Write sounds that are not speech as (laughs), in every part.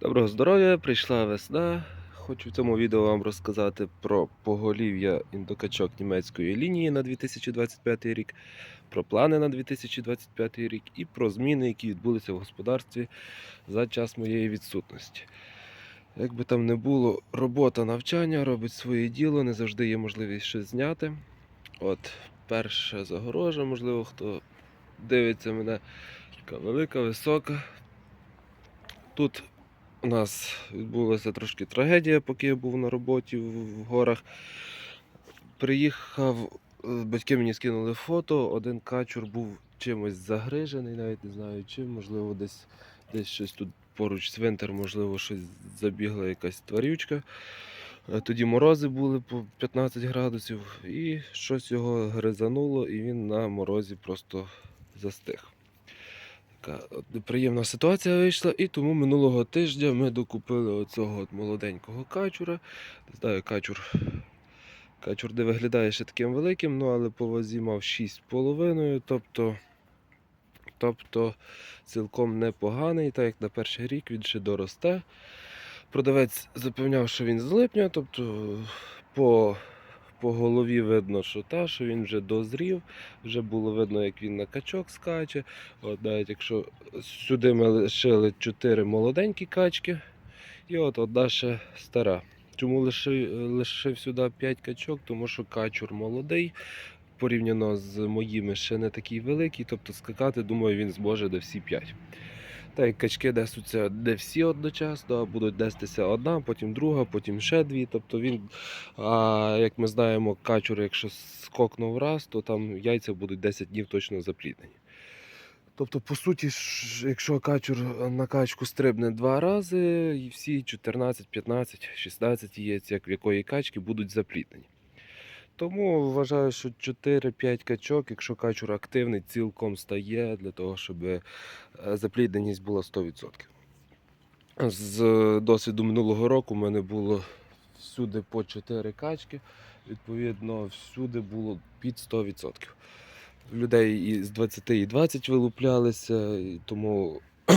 Доброго здоров'я, прийшла весна. Хочу в цьому відео вам розказати про поголів'я індокачок німецької лінії на 2025 рік, про плани на 2025 рік і про зміни, які відбулися в господарстві за час моєї відсутності. Як би там не було, робота навчання робить своє діло, не завжди є можливість щось зняти. От перша загорожа, можливо, хто дивиться мене, така велика, висока. Тут у нас відбулася трошки трагедія, поки я був на роботі в горах. Приїхав, е, батьки мені скинули фото, один качур був чимось загрижений, навіть не знаю чим, можливо, десь, десь щось тут поруч цвинтар, можливо, щось забігла якась тварючка. Е, Тоді морози були по 15 градусів, і щось його гризануло, і він на морозі просто застиг. Така неприємна ситуація вийшла, і тому минулого тижня ми докупили оцього от молоденького качура. Не знаю, качур. Качур не виглядає ще таким великим, ну але по вазі мав 6,5, тобто, тобто цілком непоганий, так як на перший рік він ще доросте. Продавець запевняв, що він з липня, тобто по, по голові видно, що та, що він вже дозрів, вже було видно, як він на качок скаче. От навіть якщо сюди ми лишили 4 молоденькі качки, і от одна ще стара. Чому лишив, лишив сюди 5 качок? Тому що качур молодий, порівняно з моїми ще не такий великий, тобто скакати, думаю, він зможе де всі 5. Так як качки несуться де всі одночасно, а будуть нестися одна, потім друга, потім ще дві. Тобто він, а, як ми знаємо, качур, якщо скокнув раз, то там яйця будуть 10 днів точно запліднені. Тобто, по суті, якщо качур на качку стрибне два рази, і всі 14, 15, 16 яєць, як в якої качки, будуть запліднені. Тому вважаю, що 4-5 качок, якщо качур активний, цілком стає для того, щоб е, заплідненість була 100%. З досвіду минулого року в мене було всюди по 4 качки, відповідно, всюди було під 100%. Людей і з 20 і 20 вилуплялися, тому (clears throat)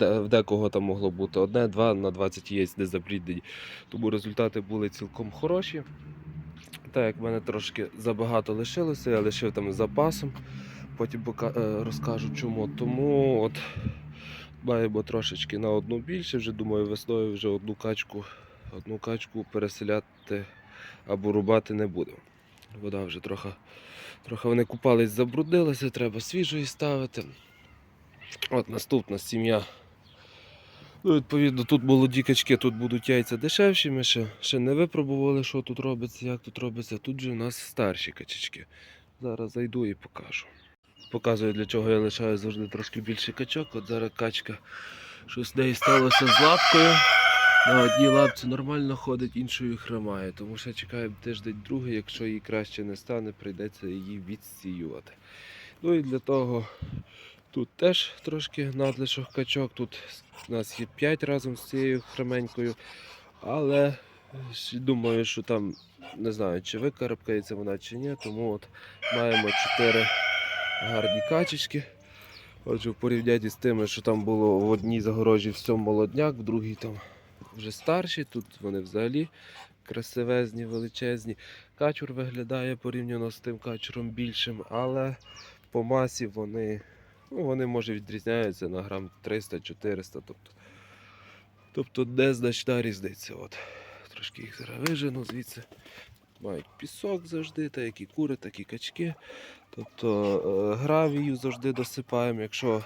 в декого там могло бути одне, два на 20 яєць не запліднені. Тому результати були цілком хороші. Так як в мене трошки забагато лишилося, я лишив там запасом. Потім е, розкажу чому. Тому от маємо трошечки на одну більше. Вже думаю, весною вже одну качку, одну качку переселяти або рубати не будемо. Вода вже трохи, трохи вони купались, забруднилися, треба свіжої ставити. От наступна сім'я. Ну, відповідно, тут молоді качки, тут будуть яйця дешевші. Ми ще, ще не випробували, що тут робиться, як тут робиться. Тут же у нас старші качечки. Зараз зайду і покажу. Показую, для чого я лишаю завжди трошки більше качок. От зараз качка щось з неї сталося з лапкою. На одній лапці нормально ходить, іншою хромає. Тому ще чекаємо тиждень другий, якщо їй краще не стане, прийдеться її відсіювати. Ну і для того тут теж трошки надлишок качок. Тут у нас є 5 разом з цією хроменькою. Але думаю, що там не знаю, чи викарабкається вона чи ні, тому от маємо 4 гарні качечки. Отже, в порівнянні з тими, що там було в одній загорожі все молодняк, в другій там вже старші, тут вони взагалі красивезні, величезні. Качур виглядає порівняно з тим качуром більшим, але по масі вони, ну, вони може відрізняються на грам 300-400. Тобто, тобто незначна різниця. От. Трошки їх зараз вижену звідси. Мають пісок завжди, та як і кури, так і качки. Тобто е, гравію завжди досипаємо. Якщо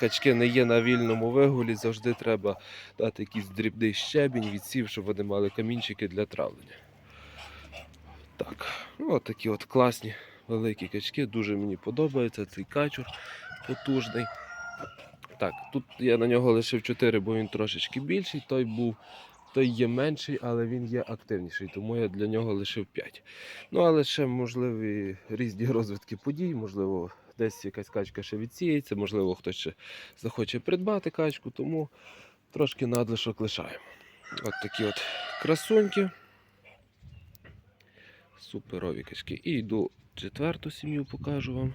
качки не є на вільному вигулі, завжди треба дати якийсь дрібний щебінь, відсів, щоб вони мали камінчики для травлення. Так, ну от такі от класні великі качки. Дуже мені подобається цей качур потужний. Так, тут я на нього лишив 4, бо він трошечки більший. Той був, той є менший, але він є активніший, тому я для нього лишив 5. Ну, але ще можливі різні розвитки подій, можливо, десь якась качка ще відсіється, можливо, хтось ще захоче придбати качку, тому трошки надлишок лишаємо. От такі от красуньки. Суперові качки. І йду четверту сім'ю покажу вам.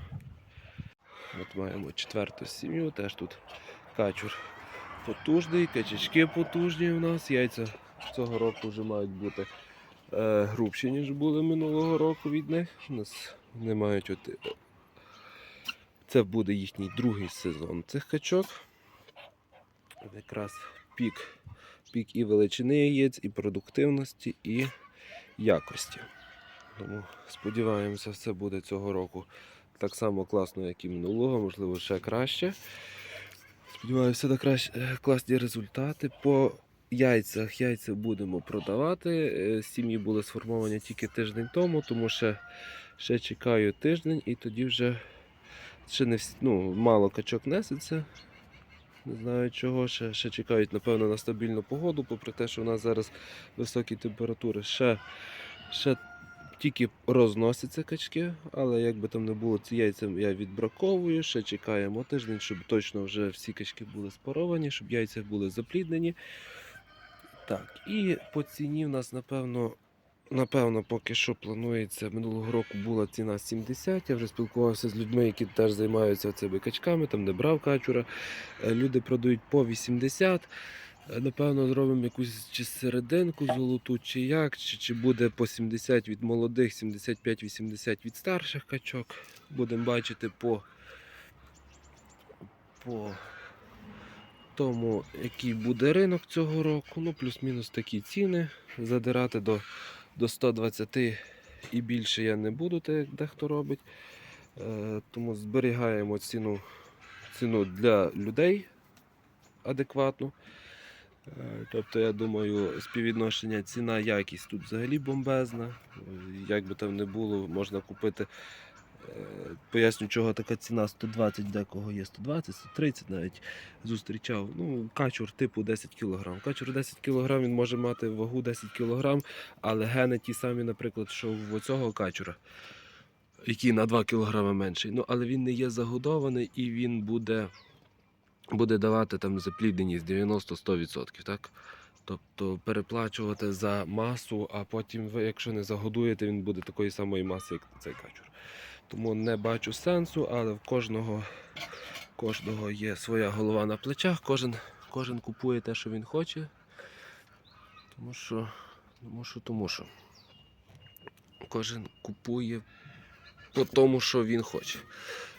От маємо четверту сім'ю, теж тут качур потужний, качачки потужні у нас. Яйця цього року вже мають бути е, грубші, ніж були минулого року від них. У нас вони мають от, е, це буде їхній другий сезон цих качок. Якраз пік, пік і величини яєць, і продуктивності, і якості. Тому сподіваємося, все буде цього року так само класно, як і минулого, можливо, ще краще. Сподіваюся, на краще, е, класні результати. По яйцях яйця будемо продавати. Е, Сім'ї були сформовані тільки тиждень тому, тому ще, ще чекаю тиждень і тоді вже ще не всі, ну, мало качок несеться. Не знаю чого, ще, ще чекають, напевно, на стабільну погоду, попри те, що у нас зараз високі температури. Ще, ще тільки розносяться качки, але як би там не було, ці яйця я відбраковую, ще чекаємо тиждень, щоб точно вже всі качки були спаровані, щоб яйця були запліднені. Так, і по ціні в нас, напевно, напевно, поки що планується. Минулого року була ціна 70. Я вже спілкувався з людьми, які теж займаються цими качками, там не брав качура. Е, Люди продають по 80. Е, Напевно, зробимо якусь чи серединку золоту, чи як, чи, чи буде по 70 від молодих, 75-80 від старших качок. Будемо бачити по, по тому, який буде ринок цього року. Ну, плюс-мінус такі ціни. Задирати до, до 120 і більше я не буду, так як дехто робить. Е, тому зберігаємо ціну, ціну для людей адекватну. Е, Тобто, я думаю, співвідношення ціна-якість тут взагалі бомбезна. Як би там не було, можна купити. е, Поясню, чого така ціна 120, декого є 120, 130 навіть зустрічав. Ну, качур типу 10 кг. Качур 10 кг він може мати вагу 10 кг, але гени ті самі, наприклад, що в цього качура, який на 2 кг менший. Ну, але він не є загодований і він буде буде давати там заплідненість 90-100%. Так? Тобто переплачувати за масу, а потім ви, якщо не загодуєте, він буде такої самої маси, як цей качур. Тому не бачу сенсу, але в кожного, кожного є своя голова на плечах, кожен, кожен купує те, що він хоче. Тому що, тому що, тому що. Кожен купує по тому, що він хоче.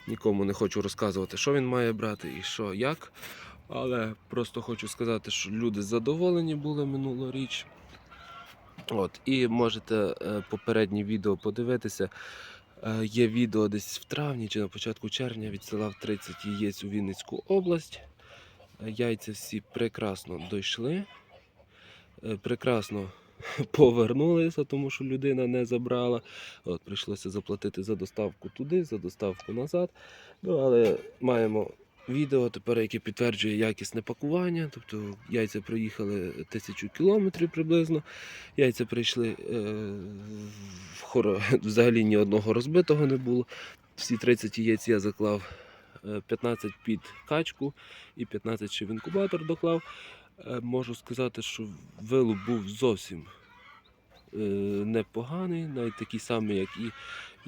Нікому не хочу розказувати, що він має брати і що як. Але просто хочу сказати, що люди задоволені були минулоріч. От, і можете е, попереднє відео подивитися. Е, є відео десь в травні чи на початку червня відсилав 30 яєць у Вінницьку область. Е, Яйця всі прекрасно дійшли. Прекрасно (laughs) повернулися, тому що людина не забрала. От, прийшлося заплатити за доставку туди, за доставку назад. Ну, але маємо відео тепер, яке підтверджує якісне пакування. Тобто яйця проїхали тисячу кілометрів приблизно. Яйця прийшли е, (laughs) взагалі ні одного розбитого не було. Всі 30 яєць я заклав. е, 15 під качку і 15 ще в інкубатор доклав. Е, Можу сказати, що вилуп був зовсім е, непоганий, навіть такий самий, як і,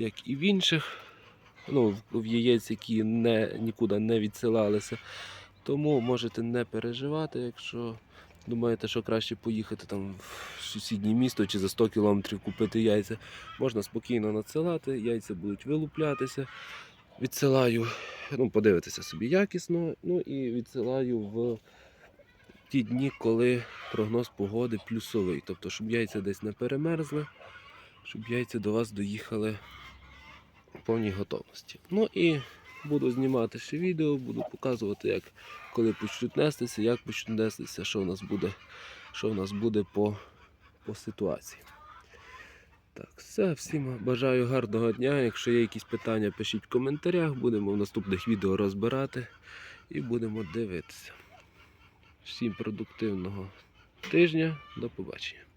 як і в інших. Ну, в- яєць, які не, нікуди не відсилалися. Тому можете не переживати, якщо думаєте, що краще поїхати там в сусіднє місто чи за 100 кілометрів купити яйця. Можна спокійно надсилати, яйця будуть вилуплятися. Відсилаю, ну, подивитися собі якісно, ну і відсилаю в ті дні, коли прогноз погоди плюсовий. Тобто, щоб яйця десь не перемерзли, щоб яйця до вас доїхали в повній готовності. Ну і буду знімати ще відео, буду показувати, як коли почнуть нестися, як почнуть нестися, що в нас буде, що в нас буде по, по ситуації. Так, все, всім бажаю гарного дня. Якщо є якісь питання, пишіть в коментарях, будемо в наступних відео розбирати і будемо дивитися. Всім продуктивного тижня. До побачення.